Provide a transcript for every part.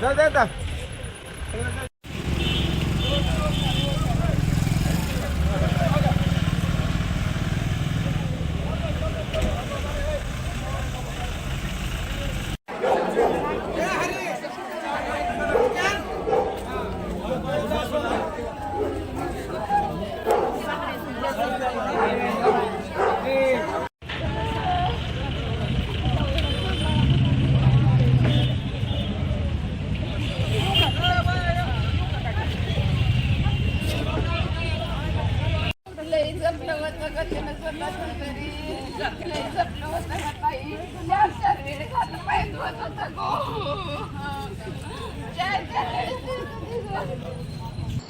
जा जा जा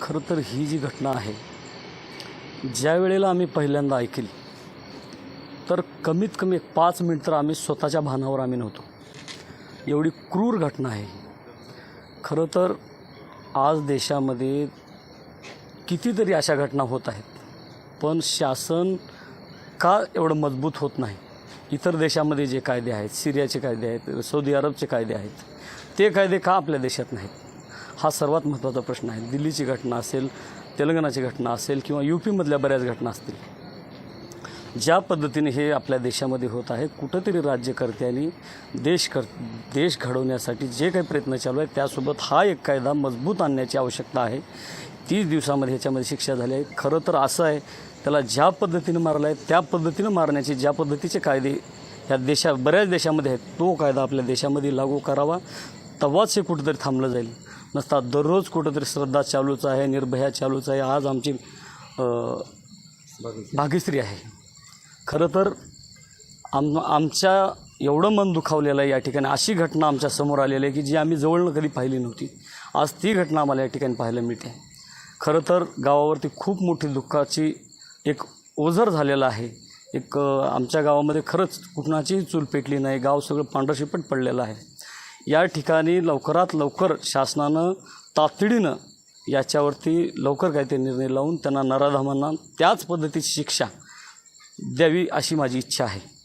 खरं तर ही जी घटना आहे ज्या वेळेला आम्ही पहिल्यांदा ऐकली तर कमीत कमी एक पाच मिनिट तर आम्ही स्वतःच्या भानावर आम्ही नव्हतो. एवढी क्रूर घटना आहे खरं तर आज देशामध्ये कितीतरी अशा घटना होत आहेत पण शासन का एवढं मजबूत होत नाही? इतर देशामध्ये जे कायदे आहेत सिरियाचे कायदे आहेत सौदी अरबचे कायदे आहेत ते कायदे का आपल्या देशात नाहीत? हा सर्वात महत्त्वाचा प्रश्न आहे. दिल्लीची घटना असेल तेलंगणाची घटना असेल किंवा यू पीमधल्या बऱ्याच घटना असतील ज्या पद्धतीने हे आपल्या देशामध्ये होत आहे कुठंतरी राज्यकर्त्यांनी देश कर देश घडवण्यासाठी जे काही प्रयत्न चालू आहेत त्यासोबत हा एक कायदा मजबूत आणण्याची आवश्यकता आहे. तीस दिवसामध्ये ह्याच्यामध्ये शिक्षा झाली आहे. खरं तर असं आहे त्याला ज्या पद्धतीनं मारलं आहे त्या पद्धतीनं मारण्याचे ज्या पद्धतीचे कायदे ह्या देशा बऱ्याच देशामध्ये आहेत तो कायदा आपल्या देशामध्ये लागू करावा. तेव्हाच हे कुठंतरी थांबलं जाईल. नसता दररोज कुठंतरी श्रद्धा चालूच आहे निर्भया चालूच आहे. आज आमची भाग्यश्री आहे. खरं तर आम आमच्या एवढं मन दुखावलेलं आहे या ठिकाणी. अशी घटना आमच्यासमोर आलेली आहे की जी आम्ही जवळनं कधी पाहिली नव्हती. आज ती घटना आम्हाला या ठिकाणी पाहायला मिळते. खरं तर गावावरती खूप मोठी दुःखाची एक ओझर झालेलं आहे. एक आमच्या गावामध्ये खरंच कुणाचीही चूल पेटली नाही गाव सगळं पांढरशिपट पडलेलं आहे. या ठिकाणी लवकरात लवकर शासनानं तातडीनं याच्यावरती लवकर काहीतरी निर्णय लावून त्यांना नराधामांना त्याच पद्धतीची शिक्षा द्यावी अशी माझी इच्छा आहे.